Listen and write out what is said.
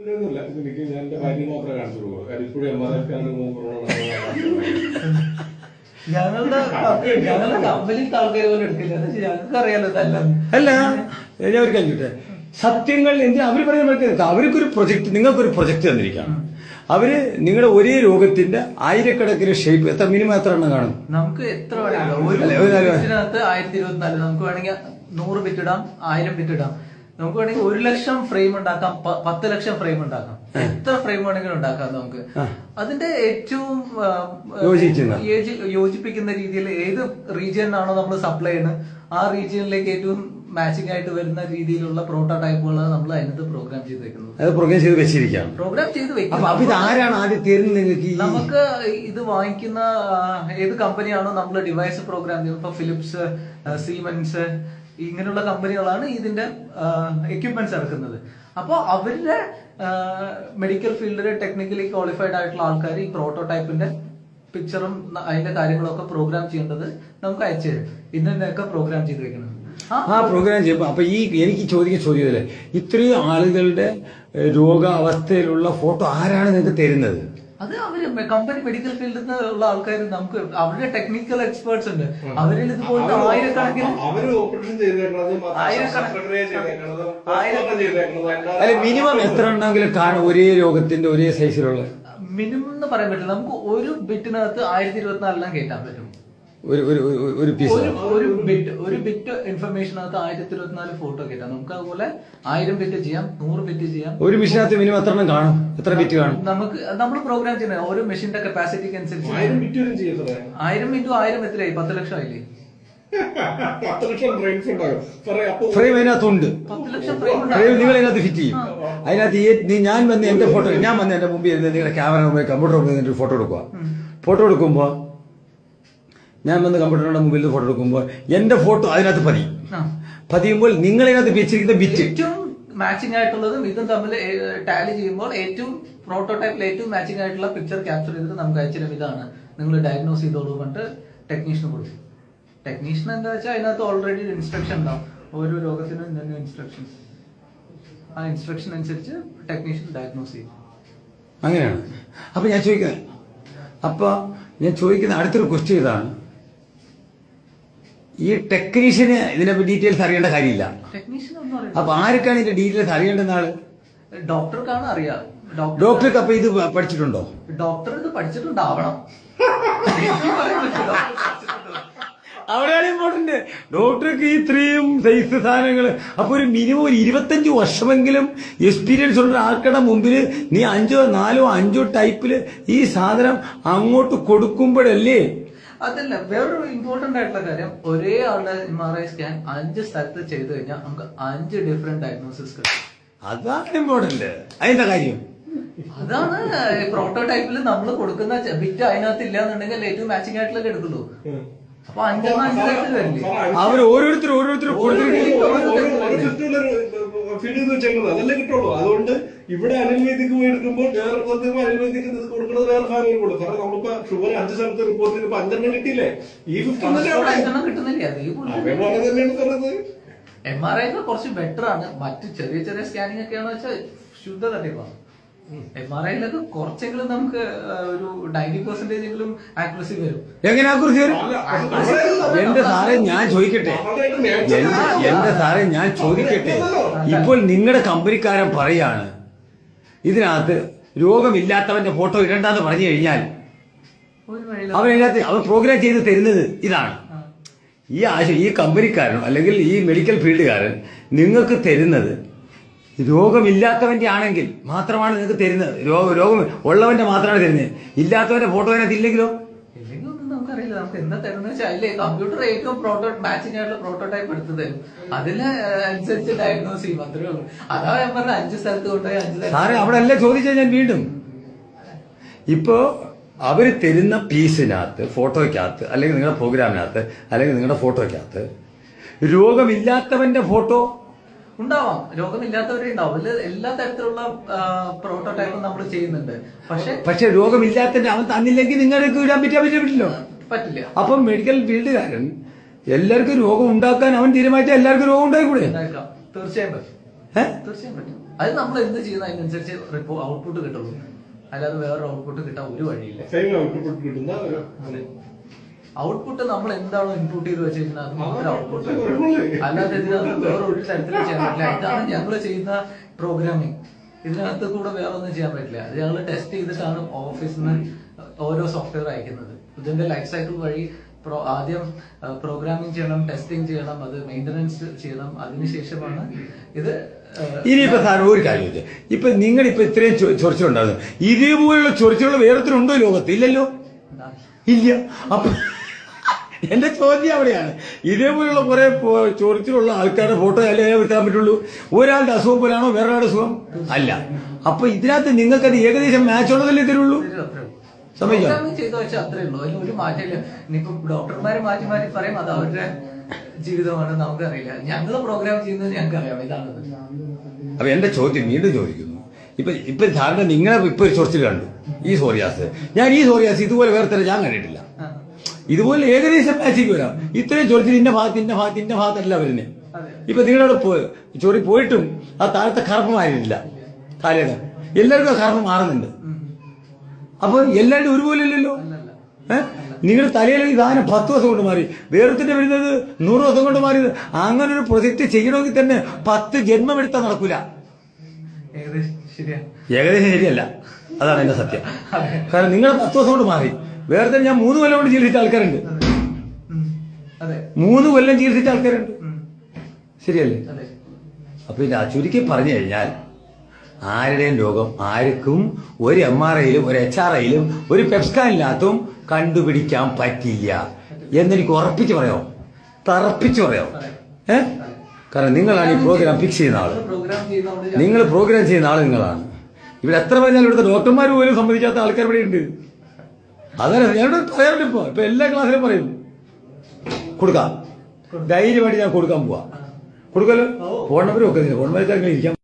എനിക്ക് ഞാൻ എന്റെ ഭാര്യ മാത്രമേ കാണിച്ചു കൊടുക്കൂ കാര്യം ഇപ്പോഴും എം ആർ എഫ് ആണ് ഞങ്ങളുടെ ഞങ്ങളുടെ കമ്പനിയിലത്തെ ആൾക്കാർ പോലും എടുക്കില്ല ഞങ്ങൾക്ക് അറിയാലോ അല്ല ഞാൻ ഒരു ചോദിക്കട്ടെ സത്യങ്ങൾ എന്തിനാ അവർ പറയുന്നത് അവർക്കൊരു പ്രൊജക്ട് നിങ്ങൾക്കൊരു പ്രൊജക്ട് തന്നിരിക്കുകയാണ്. അവർ നിങ്ങളുടെ ഒരേ രോഗത്തിന്റെ ആയിരക്കണക്കിന് ഷേപ്പ് എത്ര മിനിമം എത്ര എണ്ണം കാണും നമുക്ക് എത്ര വേണമെങ്കിലും ആയിരത്തി ഇരുപത്തിനാല്. നമുക്ക് വേണമെങ്കിൽ നൂറ് ബിറ്റ് ഇടാം ആയിരം ബിറ്റ് ഇടാം. നമുക്ക് വേണമെങ്കിൽ ഒരു ലക്ഷം ഫ്രെയിം ഉണ്ടാക്കാം പത്ത് ലക്ഷം ഫ്രെയിം ഉണ്ടാക്കാം. എത്ര ഫ്രെയിം വേണമെങ്കിലും ഉണ്ടാക്കാം നമുക്ക്. അതിന്റെ ഏറ്റവും യോജിപ്പിക്കുന്ന രീതിയിൽ ഏത് റീജിയനാണോ നമ്മൾ സപ്ലൈ ചെയ്യുന്നത് ആ റീജിയനിലേക്ക് ഏറ്റവും മാച്ചിങ് ആയിട്ട് വരുന്ന രീതിയിലുള്ള പ്രോട്ടോടൈപ്പുകൾ നമ്മൾ അതിനകത്ത് പ്രോഗ്രാം ചെയ്ത് വെക്കുന്നത് അത് പ്രോഗ്രാം ചെയ്ത് വെച്ചിരിക്കാം. പ്രോഗ്രാം ചെയ്ത് വെക്കാം. ആരാണ് ആദ്യം തരുന്നത് നിങ്ങൾക്ക് നമുക്ക് ഇത് വാങ്ങിക്കുന്ന ഏത് കമ്പനിയാണോ നമ്മൾ ഡിവൈസ് പ്രോഗ്രാം ചെയ്യുന്നത് ഇപ്പൊ ഫിലിപ്സ് സീമെൻസ് ഇങ്ങനെയുള്ള കമ്പനികളാണ് ഇതിന്റെ എക്യുപ്മെന്റ്സ് ഇറക്കുന്നത്. അപ്പോൾ അവരുടെ മെഡിക്കൽ ഫീൽഡിൽ ടെക്നിക്കലി ക്വാളിഫൈഡ് ആയിട്ടുള്ള ആൾക്കാർ ഈ പ്രോട്ടോടൈപ്പിന്റെ പിക്ചറും അതിന്റെ കാര്യങ്ങളൊക്കെ പ്രോഗ്രാം ചെയ്യേണ്ടത് നമുക്ക് അയച്ചു തരും. ഇന്നൊക്കെ പ്രോഗ്രാം ചെയ്ത് വെക്കുന്നത്. ആ പ്രോഗ്രാം ചെയ്യുമ്പോൾ അപ്പൊ ഈ എനിക്ക് ചോദിക്കുന്ന ചോദ്യം ഇതല്ലേ? ഇത്രയും ആളുകളുടെ രോഗാവസ്ഥയിലുള്ള ഫോട്ടോ ആരാണ് നിങ്ങൾക്ക് തരുന്നത്? അത് അവർ കമ്പനി മെഡിക്കൽ ഫീൽഡിൽ നിന്നുള്ള ആൾക്കാർ നമുക്ക് അവരുടെ ടെക്നിക്കൽ എക്സ്പേർട്സ് ഉണ്ട്. അവരിൽ ഇതുപോലത്തെ ആയിരക്കണക്കിന് അവർ ഓപ്പറേഷൻ ആയിരക്കണക്കിന് മിനിമം എത്ര ഉണ്ടെങ്കിലും കാരണം ഒരേ രോഗത്തിന്റെ ഒരേ സൈസിലുള്ള മിനിമം എന്ന് പറയാൻ പറ്റില്ല. നമുക്ക് ഒരു ബിറ്റിനകത്ത് ആയിരത്തി ഇരുപത്തിനാലെല്ലാം കയറ്റാൻ പറ്റും. ഒരു ഒരു ഒരു- ഒരു പീസ് ഒരു ബിറ്റ് ഒരു ബിറ്റ് ഇൻഫർമേഷനകത്ത് ആയിരത്തി ഇരുപത്തിനാല് ഫോട്ടോ കിട്ടാം നമുക്ക് അതുപോലെ ആയിരം ബിറ്റ് ചെയ്യാം നൂറ് ബിറ്റ് ചെയ്യാം. ഒരു മെഷീനകത്ത് മിനിമം എത്ര എണ്ണം കാണും? എത്ര ബിറ്റ് കാണും? നമുക്ക് നമ്മൾ പ്രോഗ്രാം ചെയ്യുന്നത് ഓരോ മെഷീന്റെ കപ്പാസിറ്റിക്ക് അനുസരിച്ച്. ആയിരം ബിറ്റ് വരും ചെയ്യത്തേ ആയിരം ഇന്റു ആയിരം എത്രയായി? പത്ത് ലക്ഷം ആയില്ലേ? ഫ്രെയിം അതിനകത്തുണ്ട്. ഫ്രെയിം നിങ്ങൾ അതിനകത്ത് ഫിറ്റ് ചെയ്യും. അതിനകത്ത് ഞാൻ വന്ന് എന്റെ ഫോട്ടോ ഞാൻ വന്ന് എന്റെ മുമ്പിൽ ഇരുന്ന് നിങ്ങളുടെ ക്യാമറ മുമ്പിൽ കമ്പ്യൂട്ടർ മുമ്പിൽ ഫോട്ടോ എടുക്കുക ഫോട്ടോ എടുക്കുമ്പോൾ ഞാൻ വന്ന് കമ്പ്യൂട്ടറിന്റെ മുമ്പിൽ ഫോട്ടോ എടുക്കുമ്പോൾ എന്റെ ഫോട്ടോ അതിനകത്ത് പതിയും. പതിയുമ്പോൾ നിങ്ങൾ അതിനകത്ത് വെച്ചിരിക്കുന്ന ബിറ്റ് ഏറ്റവും മാച്ചിങ് ആയിട്ടുള്ളതും ഇതും തമ്മിൽ ടാലി ചെയ്യുമ്പോൾ ഏറ്റവും പ്രോട്ടോടൈപ്പിൽ ഏറ്റവും മാച്ചിങ് ആയിട്ടുള്ള പിക്ചർ ക്യാപ്ചർ ചെയ്തിട്ട് നമുക്ക് അയച്ചിരുന്ന ഇതാണ്. നിങ്ങൾ ഡയഗ്നോസ് ചെയ്തോളൂ പറഞ്ഞിട്ട് ടെക്നീഷ്യന് കൊടുക്കും. ടെക്നീഷ്യൻ എന്താ വെച്ചാൽ അതിനകത്ത് ഓൾറെഡി ഇൻസ്ട്രക്ഷൻ ഉണ്ടാവും. ഓരോ രോഗത്തിനും ഇന്ന ഇൻസ്ട്രക്ഷൻസ് ആ ഇൻസ്ട്രക്ഷൻ അനുസരിച്ച് ടെക്നീഷ്യൻ ഡയഗ്നോസ് ചെയ്യും. അങ്ങനെയാണ്. അപ്പൊ ഞാൻ ചോദിക്കുന്നത് അപ്പൊ ഞാൻ ചോദിക്കുന്ന അടുത്തൊരു ക്വസ്റ്റ്യൻ ഇതാണ്. ഈ ടെക്നീഷ്യന് ഇതിനെ ഡീറ്റെയിൽസ് അറിയേണ്ട കാര്യമില്ല. അപ്പൊ ആർക്കാണ് ഇതിന്റെ ഡീറ്റെയിൽസ് അറിയേണ്ടുന്ന ആൾ? ഡോക്ടർക്കാണ് അറിയാം. ഡോക്ടർക്ക് അപ്പൊ ഇത് പഠിച്ചിട്ടുണ്ടോ? ഡോക്ടർ ഇത് പഠിച്ചിട്ടുണ്ടാവണം? അവിടെയാണ് ഇമ്പോർട്ടന്റ്. ഡോക്ടർക്ക് ഈ ഇത്രയും സൈസ് സാധനങ്ങൾ അപ്പൊ ഒരു മിനിമം ഒരു ഇരുപത്തഞ്ച് വർഷമെങ്കിലും എക്സ്പീരിയൻസ് ഉള്ള ആൾക്കുടെ മുമ്പിൽ നീ അഞ്ചോ നാലോ അഞ്ചോ ടൈപ്പിൽ ഈ സാധനം അങ്ങോട്ട് കൊടുക്കുമ്പോഴല്ലേ അതല്ല വേറൊരു ഇമ്പോർട്ടന്റ് ആയിട്ടുള്ള കാര്യം ഒരേ ആളുടെ എം ആർ ഐ സ്കാൻ അഞ്ച് സ്ഥലത്ത് ചെയ്തു കഴിഞ്ഞാൽ നമുക്ക് അഞ്ച് ഡിഫറെന്റ് ഡയഗ്നോസിസ് കിട്ടും. അതാണ് ഇമ്പോർട്ടന്റ് അതിന്റെ കാര്യം? അതാണ് പ്രോട്ടോടൈപ്പിൽ നമ്മൾ കൊടുക്കുന്ന ബിറ്റ് അതിനകത്ത് ഇല്ല എന്നുണ്ടെങ്കിൽ ഏറ്റവും മാച്ചിങ് ആയിട്ടുള്ള എടുക്കുള്ളൂ. അപ്പൊ അഞ്ചെണ്ണം അഞ്ച് തരത്തിൽ വരില്ലേ? അവർ ഓരോരുത്തർ ഓരോരുത്തർ ഫീഡ് ചെയ്ത് വെച്ചേക്കുന്നത് അതല്ലേ കിട്ടുള്ളൂ. അതുകൊണ്ട് ഇവിടെ അനിൽവേദിക്ക് പോയി എടുക്കുമ്പോൾ വേറെ സ്ഥലത്ത് അനിൽവേദിക്ക് കൊടുക്കുന്നത് വേറെ ഫാമിലി കൊടുക്കും കാരണം നമ്മളിപ്പോ ഷുഗർ അഞ്ച് സ്ഥലത്ത് റിപ്പോർട്ട് ചെയ്തപ്പോ അഞ്ചെണ്ണം കിട്ടിയില്ലേ? ഈ ഫിഫ്റ്റി തന്നെയാണ് പറയുന്നത് എം ആർ ഐ കുറച്ച് ബെറ്റർ ആണ്. മറ്റ് ചെറിയ ചെറിയ സ്കാനിങ് ഒക്കെയാണെന്ന് വെച്ചാൽ ശുദ്ധ തട്ടിപ്പാണ് എം ആർ ഐയിലൊക്കെ കുറച്ചെങ്കിലും നമുക്ക് ഒരു നയന്റി പെർസെന്റേജ് എങ്കിലും ആക്യുറസി വരും. എങ്ങനെ ആക്യുറസി വരും? എന്റെ സാറേ ഞാൻ ചോദിക്കട്ടെ. എന്റെ സാറേ ഞാൻ ചോദിക്കട്ടെ. ഇപ്പോൾ നിങ്ങളുടെ കമ്പനിക്കാരൻ പറയാണ് ഇതിനകത്ത് രോഗമില്ലാത്തവന്റെ ഫോട്ടോ ഇടണ്ടെന്ന് പറഞ്ഞു കഴിഞ്ഞാൽ ഒരു അവർ പ്രോഗ്രാം ചെയ്ത് തരുന്നത് ഇതാണ്. ഈ ആശയം ഈ കമ്പനിക്കാരനോ അല്ലെങ്കിൽ ഈ മെഡിക്കൽ ഫീൽഡുകാരൻ നിങ്ങൾക്ക് തരുന്നത് രോഗമില്ലാത്തവന്റെ ആണെങ്കിൽ മാത്രമാണ് നിങ്ങൾക്ക് തരുന്നത്. രോഗം രോഗം ഉള്ളവന്റെ മാത്രമാണ് തരുന്നത്. ഇല്ലാത്തവന്റെ ഫോട്ടോ അതിനകത്ത് ഇല്ലെങ്കിലോ? നമുക്കറിയില്ല. നമുക്ക് എന്താ തരുന്നത് വെച്ചാൽ കമ്പ്യൂട്ടർ ഏറ്റവും പ്രോട്ടോ മാച്ചിങ് ആയിട്ടുള്ള പ്രോട്ടോടൈപ്പ് എടുത്ത് തരും. അതിന് അനുസരിച്ച് ഡയഗ്നോസ് ചെയ്യും. അത്രേ ഉള്ളൂ. അതാ ഞാൻ പറഞ്ഞ അഞ്ച് സ്ഥലത്ത് കൊണ്ടുപോയി അഞ്ച് സാറേ അവിടെ അല്ല ചോദിച്ചാൽ ഞാൻ വീണ്ടും? ഇപ്പോ അവർ തരുന്ന പീസിനകത്ത് ഫോട്ടോയ്ക്കകത്ത് അല്ലെങ്കിൽ നിങ്ങളുടെ പ്രോഗ്രാമിനകത്ത് അല്ലെങ്കിൽ നിങ്ങളുടെ ഫോട്ടോയ്ക്കകത്ത് രോഗമില്ലാത്തവന്റെ ഫോട്ടോ ഉണ്ടാവാം. രോഗമില്ലാത്തവരെ ഉണ്ടാവും അതിൽ എല്ലാ തരത്തിലുള്ള പ്രോട്ടോടൈപ്പും നമ്മൾ ചെയ്യുന്നുണ്ട്. പക്ഷെ പക്ഷെ രോഗമില്ലാത്ത അവൻ തന്നില്ലെങ്കിൽ നിങ്ങൾക്ക് വിടാൻ പറ്റാൻ പറ്റില്ലല്ലോ പറ്റില്ല. അപ്പം മെഡിക്കൽ ഫീൽഡുകാരൻ എല്ലാവർക്കും രോഗം ഉണ്ടാക്കാൻ അവൻ തീരുമാനിച്ചാൽ എല്ലാവർക്കും രോഗം ഉണ്ടായിക്കൂടെ? തീർച്ചയായും പറ്റും. തീർച്ചയായും പറ്റും. അത് നമ്മൾ എന്ത് ചെയ്യുന്ന? അതിനനുസരിച്ച് ഔട്ട്പുട്ട് കിട്ടുള്ളൂ. അല്ലാതെ വേറൊരു ഔട്ട്പുട്ട് കിട്ടാൻ ഒരു വഴിയില്ല. സെയിം ഔട്ട്പുട്ട് നമ്മൾ എന്താണോ ഇൻപുട്ട് ചെയ്ത് വെച്ചിരിക്കുന്നത് അത് മാത്രം ഔട്ട്പുട്ട്. അല്ലാതെ ഇതിനകത്ത് വേറെ ഒരു തരത്തിലും ചെയ്യാൻ പറ്റില്ല. ഇതാണ് ഞങ്ങൾ ചെയ്യുന്ന പ്രോഗ്രാമിംഗ് ഇതിനകത്ത് കൂടെ വേറെ ഒന്നും ചെയ്യാൻ പറ്റില്ല. അത് ഞങ്ങൾ ടെസ്റ്റ് ചെയ്തിട്ടാണ് ഓഫീസിൽ നിന്ന് ഓരോ സോഫ്റ്റ്വെയർ അയക്കുന്നത്. ഇതിന്റെ ലൈഫ് സൈക്കിൾ വഴി പ്രോ- ആദ്യം പ്രോഗ്രാമിംഗ് ചെയ്യണം ടെസ്റ്റിംഗ് ചെയ്യണം അത് മെയിന്റനൻസ് ചെയ്യണം. അതിനുശേഷമാണ് ഇത് ഇനിയിപ്പോ സാർ ഒരു കാര്യം ഇപ്പൊ നിങ്ങൾ ഇപ്പൊ ഇത്രയും ചൊ- ചൊറിച്ചിലുണ്ടായിരുന്നു. ഇതേപോലുള്ള ചൊറിച്ചിലുള്ള വേറെത്തിനുണ്ടോ ഉണ്ടോ ലോകത്ത്? ഇല്ലല്ലോ? ഇല്ല. അപ്പൊ എന്റെ ചോദ്യം അവിടെയാണ്. ഇതേപോലെയുള്ള കുറെ ചോദ്യത്തിലുള്ള ആൾക്കാരുടെ ഫോട്ടോ അല്ലേ എടുക്കാൻ പറ്റുള്ളൂ? ഒരാളുടെ അസുഖം പോലാണോ വേറൊരാളുടെ അസുഖം? അല്ല. അപ്പൊ ഇതിനകത്ത് നിങ്ങൾക്കത് ഏകദേശം മാച്ച് ഉള്ളതല്ലേ തരുള്ളൂ? ചെയ്ത് അത്രേ ഉള്ളൂ. അതിൽ ഒരു മാറ്റമില്ല. ഇനിയിപ്പോ ഡോക്ടർമാരെ മാറ്റി മാറ്റി പറയും അത് അവരുടെ ജീവിതമാണ് നമുക്കറിയില്ല. ഞങ്ങൾ പ്രോഗ്രാം ചെയ്യുന്നത് ഞങ്ങൾക്ക് അറിയാം ഇതാണത് അപ്പൊ എന്റെ ചോദ്യം വീണ്ടും ചോദിക്കുന്നു. ഇപ്പൊ ഇപ്പൊ ധാരണ നിങ്ങളെ ഇപ്പൊ ഒരു ചൊറിച്ചിൽ കണ്ടു. ഈ സോറിയാസ് ഞാൻ ഈ സോറിയാസ് ഇതുപോലെ വേറെ തന്നെ ഞാൻ കണ്ടിട്ടില്ല. ഇതുപോലെ ഏകദേശം മാച്ചിക്ക് വരാം. ഇത്രയും ചോദിച്ചത് ഇന്ന ഭാഗത്ത് ഇന്ന ഭാഗത്ത് ഇന്ന ഭാഗത്തല്ല വരുന്നത്. ഇപ്പൊ നിങ്ങളോട് പോയി ചൊറി പോയിട്ടും ആ താഴത്തെ കറുപ്പ് മാറിയിട്ടില്ല. കാലയുടെ എല്ലാവർക്കും ആ കറുപ്പ് മാറുന്നുണ്ട്. അപ്പൊ എല്ലാവരും ഒരുപോലെ ഇല്ലല്ലോ. ഏഹ് നിങ്ങളുടെ തലയിൽ ഈ സാധനം പത്ത് ദിവസം കൊണ്ട് മാറി. വേറൊത്തിന്റെ വരുന്നത് നൂറ് ദിവസം കൊണ്ട് മാറിയത് അങ്ങനെ ഒരു പ്രൊജക്ട് ചെയ്യണമെങ്കിൽ തന്നെ പത്ത് ജന്മം എടുത്താൽ നടക്കൂല. ഏകദേശം ശരിയല്ല. അതാണ് എന്റെ സത്യം. കാരണം നിങ്ങൾ പത്ത് ദിവസം കൊണ്ട് മാറി. വേറെ തന്നെ ഞാൻ മൂന്ന് കൊല്ലം കൊണ്ട് ചികിത്സിച്ച ആൾക്കാരുണ്ട്. മൂന്ന് കൊല്ലം ചികിത്സിച്ച ആൾക്കാരുണ്ട്. ശരിയല്ലേ? അപ്പൊ ഇത് ചുരുക്കി പറഞ്ഞു കഴിഞ്ഞാൽ ആരുടെയും രോഗം ആർക്കും ഒരു എം ആർ ഐയിലും ഒരു എച്ച് ആർ ഐയിലും ഒരു പെപ്സ്കാനിനകത്തും കണ്ടുപിടിക്കാൻ പറ്റില്ല. എന്നെനിക്ക് ഉറപ്പിച്ച് പറയോ? തറപ്പിച്ച് പറയോ? ഏ? കാരണം നിങ്ങളാണ് ഈ പ്രോഗ്രാം ഫിക്സ് ചെയ്യുന്ന ആൾ. നിങ്ങൾ പ്രോഗ്രാം ചെയ്യുന്ന ആൾ നിങ്ങളാണ്. ഇവിടെ എത്ര പറഞ്ഞാലും ഇവിടുത്തെ ഡോക്ടർമാർ പോലും സമ്മതിക്കാത്ത ആൾക്കാർ ഇവിടെ ഉണ്ട്. അതല്ല ഞാനിവിടെ പറയാറില്ല ഇപ്പൊ. ഇപ്പൊ എല്ലാ ക്ലാസ്സിലും പറയും. കൊടുക്കാം. ധൈര്യമായിട്ട് ഞാൻ കൊടുക്കാൻ പോവാ. കൊടുക്കല്ലോ ഫോൺ നമ്പർ ഒക്കെ ഫോൺ നമ്പർ ഇരിക്കാം.